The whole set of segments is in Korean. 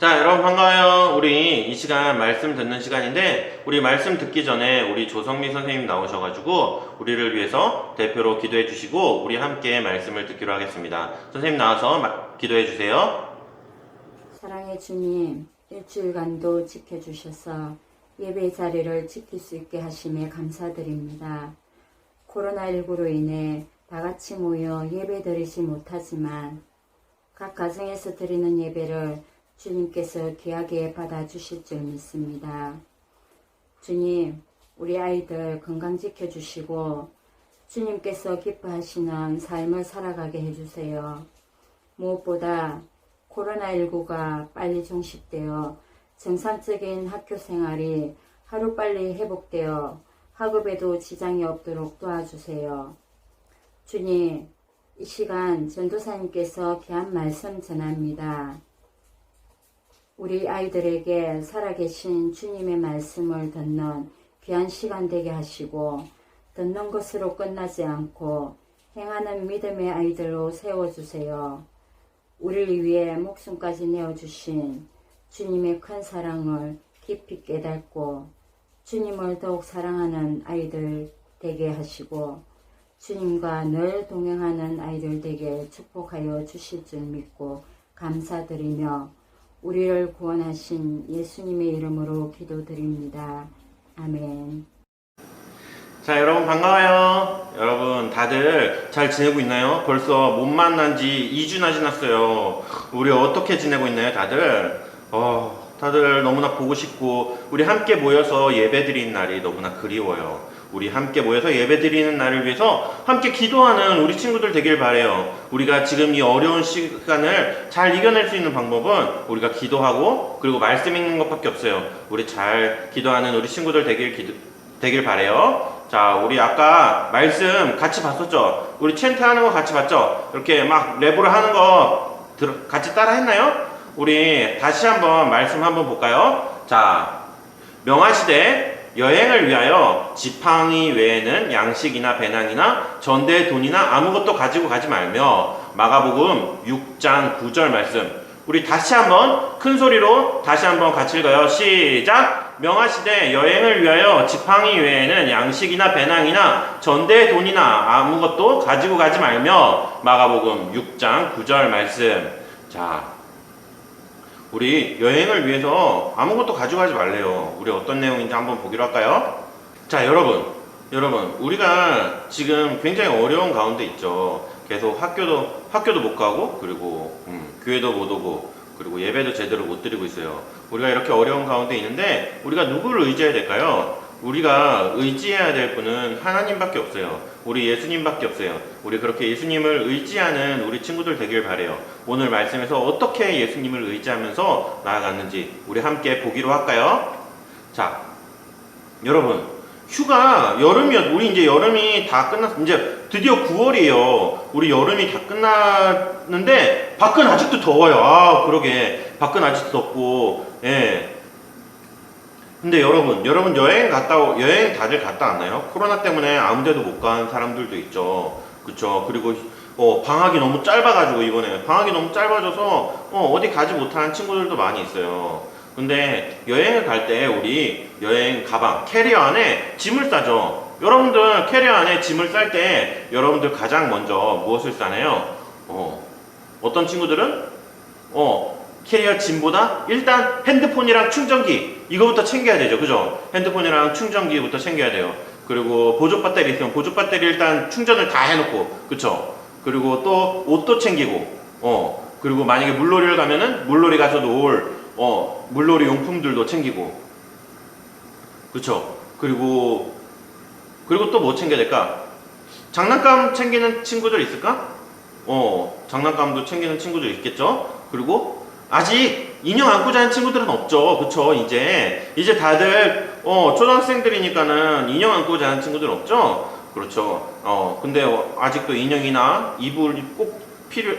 자, 여러분 반가워요. 우리 이 시간 말씀 듣는 시간인데, 우리 말씀 듣기 전에 우리 조성미 선생님 나오셔가지고, 우리를 위해서 대표로 기도해 주시고, 우리 함께 말씀을 듣기로 하겠습니다. 선생님 나와서 마- 기도해 주세요. 사랑의 주님, 일주일간도 지켜주셔서 예배 자리를 지킬 수 있게 하심에 감사드립니다. 코로나19로 인해 다 같이 모여 예배 드리지 못하지만 각 가정에서 드리는 예배를 주님께서 귀하게 받아주실 줄 믿습니다. 주님, 우리 아이들 건강 지켜주시고 주님께서 기뻐하시는 삶을 살아가게 해주세요. 무엇보다 코로나19가 빨리 종식되어 정상적인 학교 생활이 하루빨리 회복되어 학업에도 지장이 없도록 도와주세요. 주님, 이 시간 전도사님께서 귀한 말씀 전합니다. 우리 아이들에게 살아계신 주님의 말씀을 듣는 귀한 시간 되게 하시고 듣는 것으로 끝나지 않고 행하는 믿음의 아이들로 세워주세요. 우리를 위해 목숨까지 내어주신 주님의 큰 사랑을 깊이 깨닫고 주님을 더욱 사랑하는 아이들 되게 하시고 주님과 늘 동행하는 아이들 되게 축복하여 주실 줄 믿고 감사드리며 우리를 구원하신 예수님의 이름으로 기도드립니다. 아멘. 자, 여러분 반가워요. 여러분 다들 잘 지내고 있나요? 벌써 못 만난 지 2주나 지났어요. 우리 어떻게 지내고 있나요, 다들? 어, 다들 너무나 보고 싶고 우리 함께 모여서 예배드리는 날이 너무나 그리워요. 우리 함께 모여서 예배 드리는 날을 위해서 함께 기도하는 우리 친구들 되길 바래요. 우리가 지금 이 어려운 시간을 잘 이겨낼 수 있는 방법은 우리가 기도하고 그리고 말씀 읽는 것밖에 없어요. 우리 잘 기도하는 우리 친구들 되길 기도, 되길 바래요. 자, 우리 아까 말씀 같이 봤었죠? 우리 챈트 하는 거 같이 봤죠? 이렇게 막 랩으로 하는 거 들- 같이 따라 했나요? 우리 다시 한번 말씀 한번 볼까요? 자, 명화시대 여행을 위하여 지팡이 외에는 양식이나 배낭이나 전대 돈이나 아무것도 가지고 가지 말며 마가복음 6장 9절 말씀 우리 다시 한번 큰 소리로 다시 한번 같이 읽어요. 시작. 명화시대 여행을 위하여 지팡이 외에는 양식이나 배낭이나 전대 돈이나 아무것도 가지고 가지 말며 마가복음 6장 9절 말씀. 자, 우리 여행을 위해서 아무것도 가져가지 말래요. 우리 어떤 내용인지 한번 보기로 할까요? 자, 여러분. 여러분, 우리가 지금 굉장히 어려운 가운데 있죠. 계속 학교도, 학교도 못 가고, 그리고, 음, 교회도 못 오고, 그리고 예배도 제대로 못 드리고 있어요. 우리가 이렇게 어려운 가운데 있는데, 우리가 누구를 의지해야 될까요? 우리가 의지해야 될 분은 하나님밖에 없어요. 우리 예수님밖에 없어요. 우리 그렇게 예수님을 의지하는 우리 친구들 되길 바래요. 오늘 말씀에서 어떻게 예수님을 의지하면서 나아갔는지 우리 함께 보기로 할까요? 자, 여러분, 휴가 여름이었 우리 이제 여름이 다 끝났 이제 드디어 9월이에요. 우리 여름이 다 끝났는데 밖은 아직도 더워요. 아, 그러게. 밖은 아직도 덥고. 예. 근데 여러분, 여러분 여행 갔다 오, 여행 다들 갔다 왔나요? 코로나 때문에 아무데도 못 간 사람들도 있죠. 그쵸? 그리고 어, 방학이 너무 짧아가지고 이번에 방학이 너무 짧아져서 어, 어디 가지 못하는 친구들도 많이 있어요. 근데 여행을 갈 때 우리 여행 가방 캐리어 안에 짐을 싸죠. 여러분들 캐리어 안에 짐을 쌀 때 여러분들 가장 먼저 무엇을 싸나요? 어, 어떤 친구들은 어, 캐리어 짐보다 일단 핸드폰이랑 충전기 이거부터 챙겨야 되죠. 그죠? 핸드폰이랑 충전기부터 챙겨야 돼요. 그리고 보조 배터리 있으면 보조 배터리 일단 충전을 다 해놓고 그쵸? 그리고 또 옷도 챙기고 어 그리고 만약에 물놀이를 가면은 물놀이 가서 놀 어, 물놀이 용품들도 챙기고 그쵸? 그리고 그리고 또 뭐 챙겨야 될까? 장난감 챙기는 친구들 있을까? 어, 장난감도 챙기는 친구들 있겠죠? 그리고 아직 인형 안고 자는 친구들은 없죠. 그쵸? 이제, 이제 다들, 어, 초등학생들이니까는 인형 안고 자는 친구들 없죠? 그렇죠. 어, 근데 어, 아직도 인형이나 이불이 꼭 필요,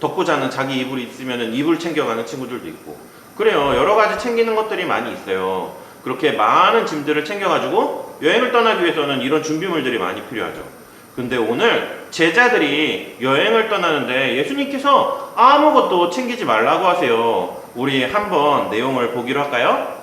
덮고 자는 자기 이불이 있으면은 이불 챙겨가는 친구들도 있고. 그래요. 여러 가지 챙기는 것들이 많이 있어요. 그렇게 많은 짐들을 챙겨가지고 여행을 떠나기 위해서는 이런 준비물들이 많이 필요하죠. 근데 오늘 제자들이 여행을 떠나는데 예수님께서 아무것도 챙기지 말라고 하세요. 우리 한번 내용을 보기로 할까요?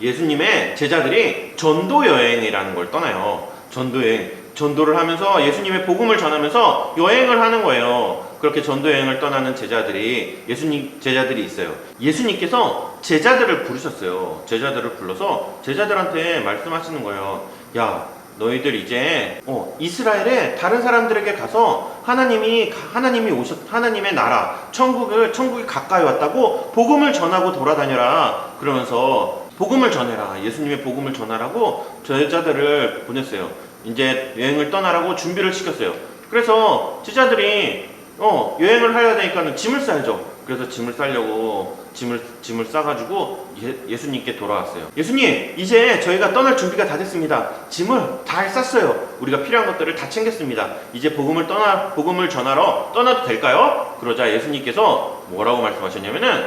예수님의 제자들이 전도 여행이라는 걸 떠나요. 전도 여행. 전도를 하면서 예수님의 복음을 전하면서 여행을 하는 거예요. 그렇게 전도 여행을 떠나는 제자들이 예수님 제자들이 있어요. 예수님께서 제자들을 부르셨어요. 제자들을 불러서 제자들한테 말씀하시는 거예요. 야, 너희들 이제 어, 이스라엘에 다른 사람들에게 가서 하나님이 하나님이 오셨 하나님의 나라 천국을 천국이 가까이 왔다고 복음을 전하고 돌아다녀라. 그러면서 복음을 전해라. 예수님의 복음을 전하라고 제자들을 보냈어요. 이제 여행을 떠나라고 준비를 시켰어요. 그래서 제자들이 어, 여행을 하려야 되니까는 짐을 싸야죠. 그래서 짐을 싸려고 짐을 짐을 싸가지고 예, 예수님께 돌아왔어요. 예수님, 이제 저희가 떠날 준비가 다 됐습니다. 짐을 다 쌌어요. 우리가 필요한 것들을 다 챙겼습니다. 이제 복음을 떠나 복음을 전하러 떠나도 될까요? 그러자 예수님께서 뭐라고 말씀하셨냐면은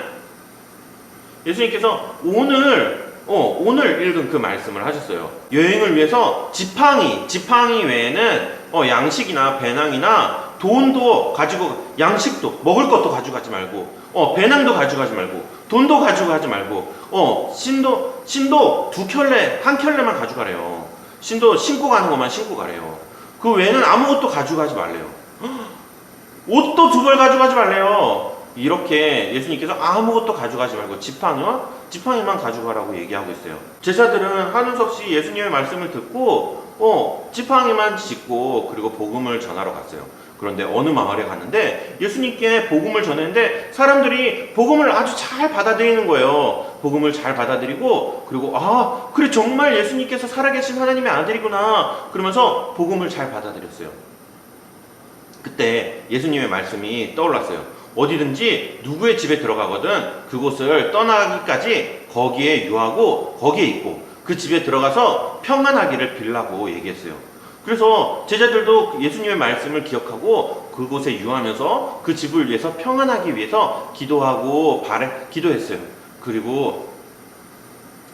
예수님께서 오늘 어, 오늘 읽은 그 말씀을 하셨어요. 여행을 위해서 지팡이, 지팡이 외에는 어, 양식이나 배낭이나 돈도 가지고 양식도 먹을 것도 가져가지 말고 어, 배낭도 가져가지 말고 돈도 가져가지 말고 어, 신도 신도 두 켤레 한 켤레만 가져가래요. 신도 신고 가는 것만 신고 가래요. 그 외에는 아무것도 가져가지 말래요. 옷도 두 벌 가져가지 말래요. 이렇게 예수님께서 아무것도 가져가지 말고 지팡이와 지팡이만 가져가라고 얘기하고 있어요. 제자들은 수 없이 예수님의 말씀을 듣고 어, 지팡이만 짚고 그리고 복음을 전하러 갔어요. 그런데 어느 마을에 갔는데 예수님께 복음을 전했는데 사람들이 복음을 아주 잘 받아들이는 거예요. 복음을 잘 받아들이고 그리고 아 그래 정말 예수님께서 살아계신 하나님의 아들이구나 그러면서 복음을 잘 받아들였어요. 그때 예수님의 말씀이 떠올랐어요. 어디든지 누구의 집에 들어가거든 그곳을 떠나기까지 거기에 유하고 거기에 있고 그 집에 들어가서 평안하기를 빌라고 얘기했어요. 그래서 제자들도 예수님의 말씀을 기억하고 그곳에 유하면서 그 집을 위해서 평안하기 위해서 기도하고 바래 기도했어요. 그리고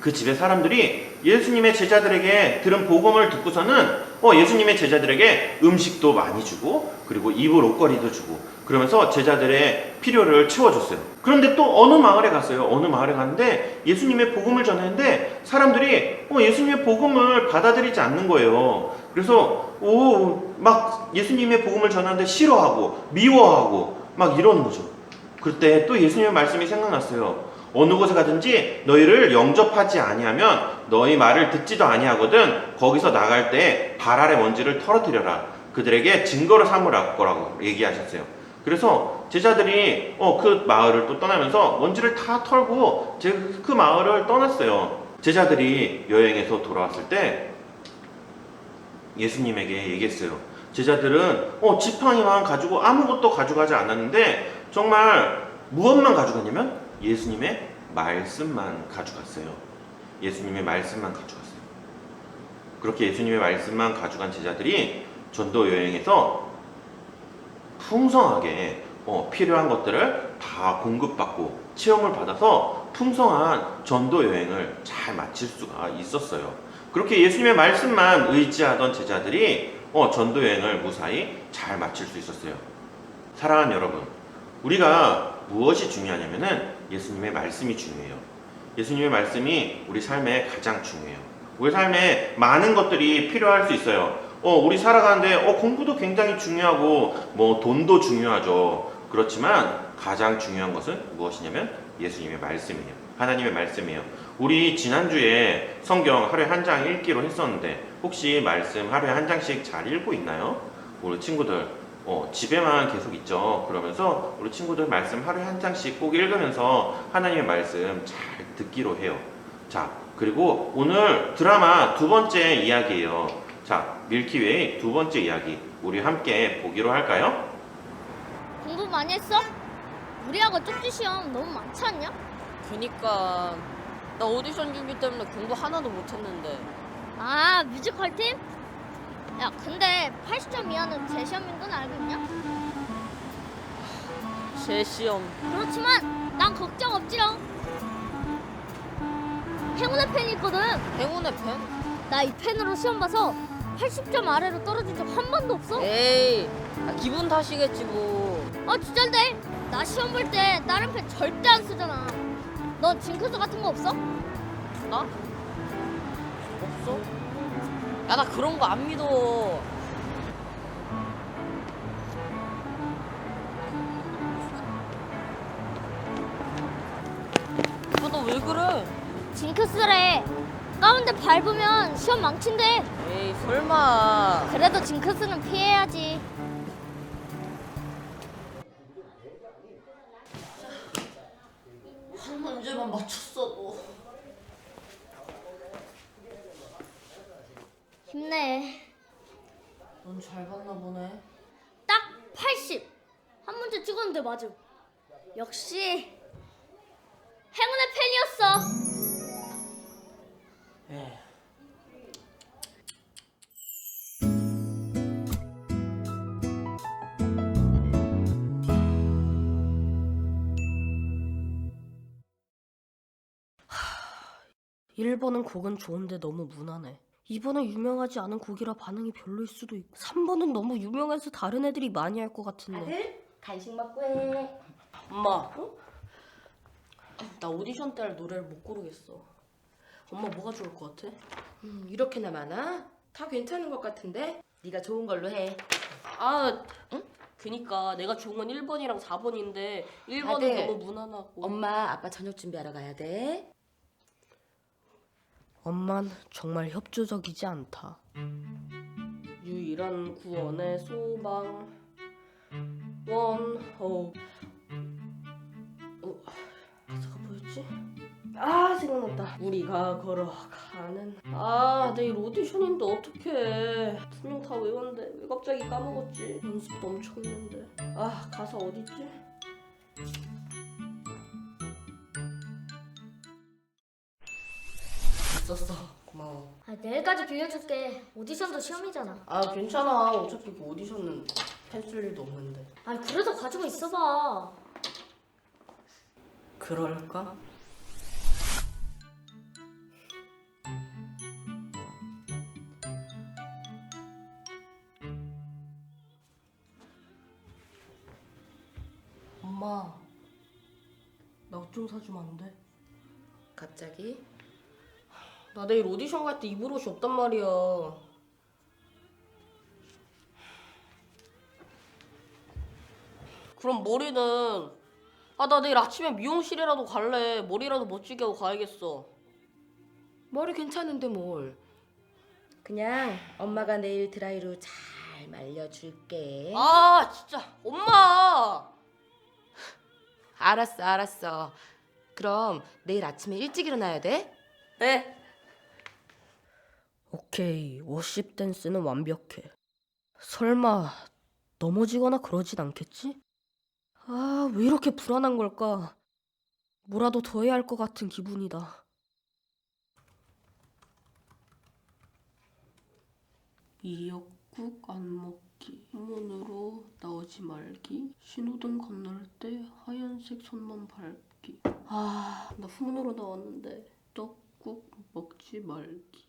그 집의 사람들이 예수님의 제자들에게 들은 복음을 듣고서는 어, 예수님의 제자들에게 음식도 많이 주고 그리고 입을 옷걸이도 주고 그러면서 제자들의 필요를 채워줬어요. 그런데 또 어느 마을에 갔어요. 어느 마을에 갔는데 예수님의 복음을 전했는데 사람들이 어, 예수님의 복음을 받아들이지 않는 거예요. 그래서 오, 막 예수님의 복음을 전하는데 싫어하고 미워하고 막 이러는 거죠. 그때 또 예수님의 말씀이 생각났어요. 어느 곳에 가든지 너희를 영접하지 아니하면 너희 말을 듣지도 아니하거든 거기서 나갈 때 발 아래 먼지를 털어뜨려라 그들에게 증거를 삼으라 거라고 얘기하셨어요 그래서 제자들이 어, 그 마을을 또 떠나면서 먼지를 다 털고 제- 그 마을을 떠났어요 제자들이 여행에서 돌아왔을 때 예수님에게 얘기했어요 제자들은 어, 지팡이만 가지고 아무것도 가져가지 않았는데 정말 무엇만 가져갔냐면 예수님의 말씀만 가져갔어요. 예수님의 말씀만 가져갔어요. 그렇게 예수님의 말씀만 가져간 제자들이 전도 여행에서 풍성하게 어, 필요한 것들을 다 공급받고 체험을 받아서 풍성한 전도 여행을 잘 마칠 수가 있었어요. 그렇게 예수님의 말씀만 의지하던 제자들이 어, 전도 여행을 무사히 잘 마칠 수 있었어요. 사랑하는 여러분, 우리가 무엇이 중요하냐면은 예수님의 말씀이 중요해요. 예수님의 말씀이 우리 삶에 가장 중요해요. 우리 삶에 많은 것들이 필요할 수 있어요. 어, 우리 살아가는데 어, 공부도 굉장히 중요하고 뭐 돈도 중요하죠. 그렇지만 가장 중요한 것은 무엇이냐면 예수님의 말씀이에요. 하나님의 말씀이에요. 우리 지난주에 성경 하루에 한 장 읽기로 했었는데 혹시 말씀 하루에 한 장씩 잘 읽고 있나요? 우리 친구들 어, 집에만 계속 있죠. 그러면서 우리 친구들 말씀 하루에 한 장씩 꼭 읽으면서 하나님의 말씀 잘 듣기로 해요. 자, 그리고 오늘 드라마 두 번째 이야기예요. 자, 밀키웨이 두 번째 이야기 우리 함께 보기로 할까요? 공부 많이 했어? 우리하고 쪽지 시험 너무 많지 않냐? 그니까 나 오디션 준비 때문에 공부 하나도 못했는데 아 뮤지컬 팀? 야 근데 80점 이하는 재시험인 건 알고 있냐? 제 시험 그렇지만 난 걱정 없지롱 행운의 펜이 있거든 행운의 펜? 나이 펜으로 시험 봐서 80점 아래로 떨어진 적 한 번도 없어? 에이, 아, 기분 탓이겠지 뭐. 아 진짠데? 나 시험 볼 때 다른 펜 절대 안 쓰잖아. 넌 징크스 같은 거 없어? 나? 없어? 야, 나 그런 거 안 믿어. 아, 너왜 그래? 징크스래. 가운데 밟으면 시험 망친대. 에이, 설마. 그래도 징크스는 피해야지. 1번은 곡은 좋은데 너무 무난해. 2번은 유명하지 않은 곡이라 반응이 별로일 수도 있고 3번은 너무 유명해서 다른 애들이 많이 할 것 같은데 아들 간식 먹고 해 엄마 응? 나 오디션 때 노래를 못 고르겠어 엄마 뭐가 좋을 것 같아? 음, 이렇게나 많아? 다 괜찮은 것 같은데? 네가 좋은 걸로 해 아 응? 그니까 내가 좋은 건 1번이랑 4번인데 1번은 아들. 너무 무난하고 엄마 아빠 저녁 준비하러 가야 돼 엄만 정말 협조적이지 않다. 유일한 구원의 소망 원호 어, 가사가 뭐였지? 아 생각났다. 우리가 걸어가는 아 내일 오디션인데 어떡해 분명 다 외웠는데 왜 갑자기 까먹었지? 연습도 엄청 했는데 아 가사 어딨지? 있었어 고마워. 아, 내일까지 빌려줄게. 오디션도 시험이잖아. 아 괜찮아 어차피 그 오디션은 펜쓸 일도 없는데 아, 그래도 가지고 있어봐. 그럴까? 엄마 나 옷 좀 사주면 안 돼? 갑자기? 나 내일 오디션 갈 때 입을 옷이 없단 말이야 그럼 머리는 아 나 내일 아침에 미용실이라도 갈래 머리라도 멋지게 하고 가야겠어 머리 괜찮은데 뭘? 그냥 엄마가 내일 드라이로 잘 말려줄게. 아 진짜 엄마 알았어, 알았어. 그럼 내일 아침에 일찍 일어나야 돼? 네 오케이 워십 댄스는 완벽해. 설마 넘어지거나 그러진 않겠지? 아 왜 이렇게 불안한 걸까? 뭐라도 더 해야 할 것 같은 기분이다. 이역국 안 먹기 문으로 나오지 말기. 신호등 건널 때 하얀색 손만 밟기. 아 나 후문으로 나왔는데 떡국 먹지 말기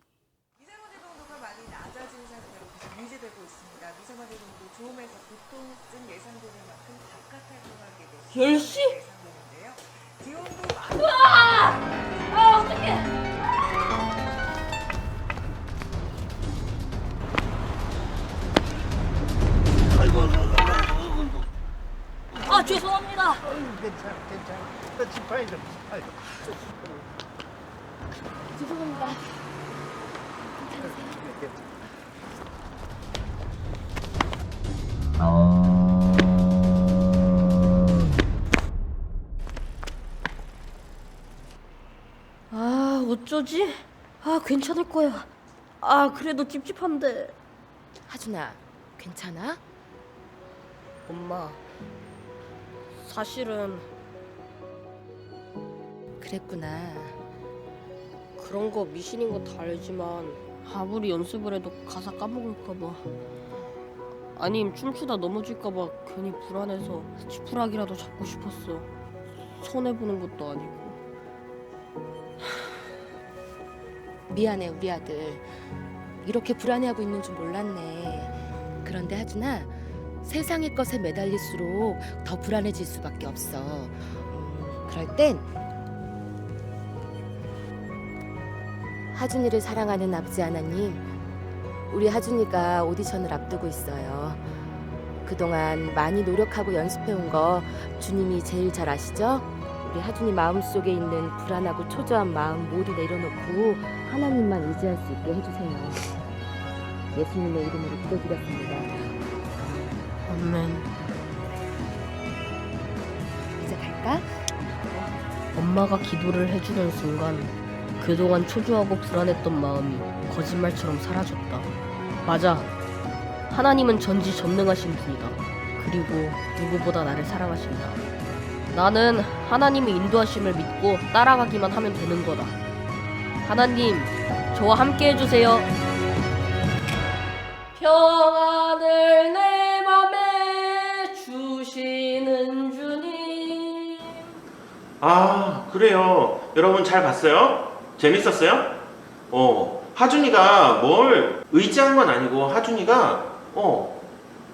많이 낮아진 상태로 계속 유지되고 있습니다. 미세먼지 농도 좋음에서 보통쯤 예상되는 만큼 바깥 활동하게 되시면 10시? 예상되는데요. 기온도 많이 아 죄송합니다 괜찮아, 괜찮아. 나 지팡이 좀. 아이고. 어쩌지? 아 괜찮을 거야 아 그래도 찝찝한데 하준아, 괜찮아? 엄마 사실은 그랬구나. 그런 거 미신인 거 다 알지만 아무리 연습을 해도 가사 까먹을까 봐 아님 춤추다 넘어질까 봐 괜히 불안해서 지푸라기라도 잡고 싶었어 손해 보는 것도 아니고 미안해, 우리 아들. 이렇게 불안해하고 있는 줄 몰랐네. 그런데 하준아, 세상의 것에 매달릴수록 더 불안해질 수밖에 없어. 음, 그럴 땐 하준이를 사랑하는 아버지 하나님, 우리 하준이가 오디션을 앞두고 있어요. 그동안 많이 노력하고 연습해온 거 주님이 제일 잘 아시죠? 우리 하준이 마음속에 있는 불안하고 초조한 마음 모두 내려놓고 하나님만 의지할 수 있게 해주세요. 예수님의 이름으로 기도드렸습니다. 아멘. 이제 갈까? 엄마가 기도를 해주는 순간 그동안 초조하고 불안했던 마음이 거짓말처럼 사라졌다. 맞아. 하나님은 전지전능하신 분이다. 그리고 누구보다 나를 사랑하신다. 나는 하나님의 인도하심을 믿고 따라가기만 하면 되는 거다. 하나님, 저와 함께 해주세요. 평안을 내 맘에 주시는 주님. 아, 그래요. 여러분 잘 봤어요? 재밌었어요? 어, 하준이가 뭘 의지한 건 아니고 하준이가 어,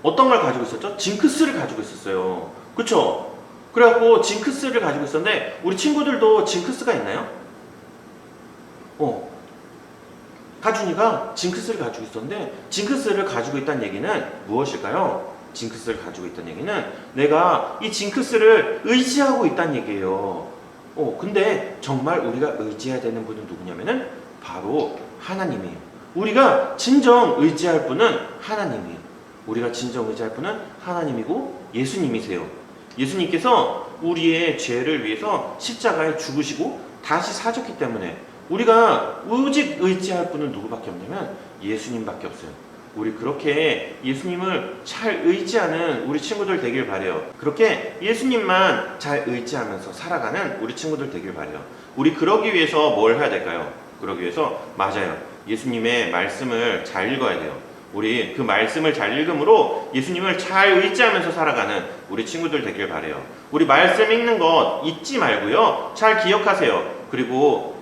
어떤 걸 가지고 있었죠? 징크스를 가지고 있었어요. 그쵸? 그래갖고 징크스를 가지고 있었는데 우리 친구들도 징크스가 있나요? 어, 하준이가 징크스를 가지고 있었는데 징크스를 가지고 있다는 얘기는 무엇일까요? 징크스를 가지고 있다는 얘기는 내가 이 징크스를 의지하고 있다는 얘기예요. 어, 근데 정말 우리가 의지해야 되는 분은 누구냐면은 바로 하나님이에요. 우리가 진정 의지할 분은 하나님이에요. 우리가 진정 의지할 분은 하나님이고 예수님이세요. 예수님께서 우리의 죄를 위해서 십자가에 죽으시고 다시 사셨기 때문에 우리가 오직 의지할 분은 누구밖에 없냐면 예수님밖에 없어요. 우리 그렇게 예수님을 잘 의지하는 우리 친구들 되길 바래요. 그렇게 예수님만 잘 의지하면서 살아가는 우리 친구들 되길 바래요. 우리 그러기 위해서 뭘 해야 될까요? 그러기 위해서 맞아요. 예수님의 말씀을 잘 읽어야 돼요. 우리 그 말씀을 잘 읽음으로 예수님을 잘 의지하면서 살아가는 우리 친구들 되길 바래요. 우리 말씀 읽는 것 잊지 말고요. 잘 기억하세요. 그리고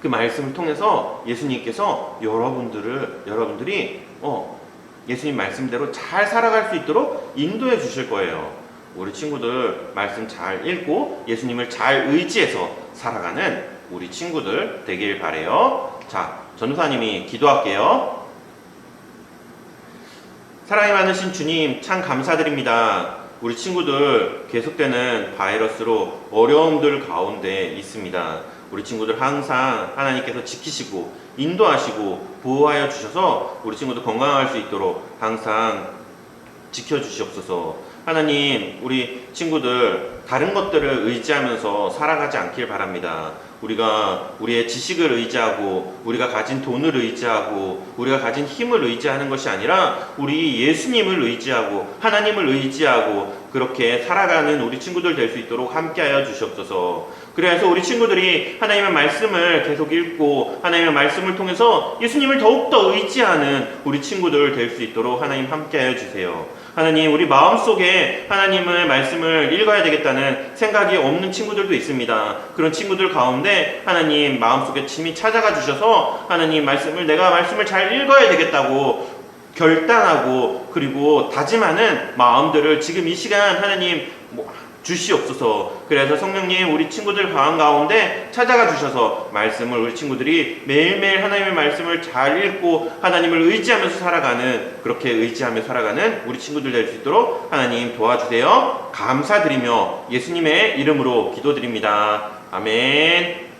그 말씀을 통해서 예수님께서 여러분들을 여러분들이 어 예수님 말씀대로 잘 살아갈 수 있도록 인도해 주실 거예요. 우리 친구들 말씀 잘 읽고 예수님을 잘 의지해서 살아가는 우리 친구들 되길 바래요. 자, 전도사님이 기도할게요. 사랑이 많으신 주님 참 감사드립니다. 우리 친구들 계속되는 바이러스로 어려움들 가운데 있습니다. 우리 친구들 항상 하나님께서 지키시고 인도하시고 보호하여 주셔서 우리 친구들 건강할 수 있도록 항상 지켜주시옵소서. 하나님, 우리 친구들 다른 것들을 의지하면서 살아가지 않길 바랍니다. 우리가 우리의 지식을 의지하고 우리가 가진 돈을 의지하고 우리가 가진 힘을 의지하는 것이 아니라 우리 예수님을 의지하고 하나님을 의지하고 그렇게 살아가는 우리 친구들 될 수 있도록 함께하여 주시옵소서. 그래서 우리 친구들이 하나님의 말씀을 계속 읽고 하나님의 말씀을 통해서 예수님을 더욱더 의지하는 우리 친구들 될 수 있도록 하나님 함께하여 주세요. 하나님, 우리 마음속에 하나님의 말씀을 읽어야 되겠다는 생각이 없는 친구들도 있습니다. 그런 친구들 가운데 하나님 마음속에 침이 찾아가 주셔서 하나님 말씀을 내가 말씀을 잘 읽어야 되겠다고 결단하고 그리고 다짐하는 마음들을 지금 이 시간 하나님 뭐 주시옵소서. 그래서 성령님 우리 친구들 가운 가운데 찾아가 주셔서 말씀을 우리 친구들이 매일매일 하나님의 말씀을 잘 읽고 하나님을 의지하면서 살아가는 그렇게 의지하며 살아가는 우리 친구들 될 수 있도록 하나님 도와주세요. 감사드리며 예수님의 이름으로 기도드립니다. 아멘.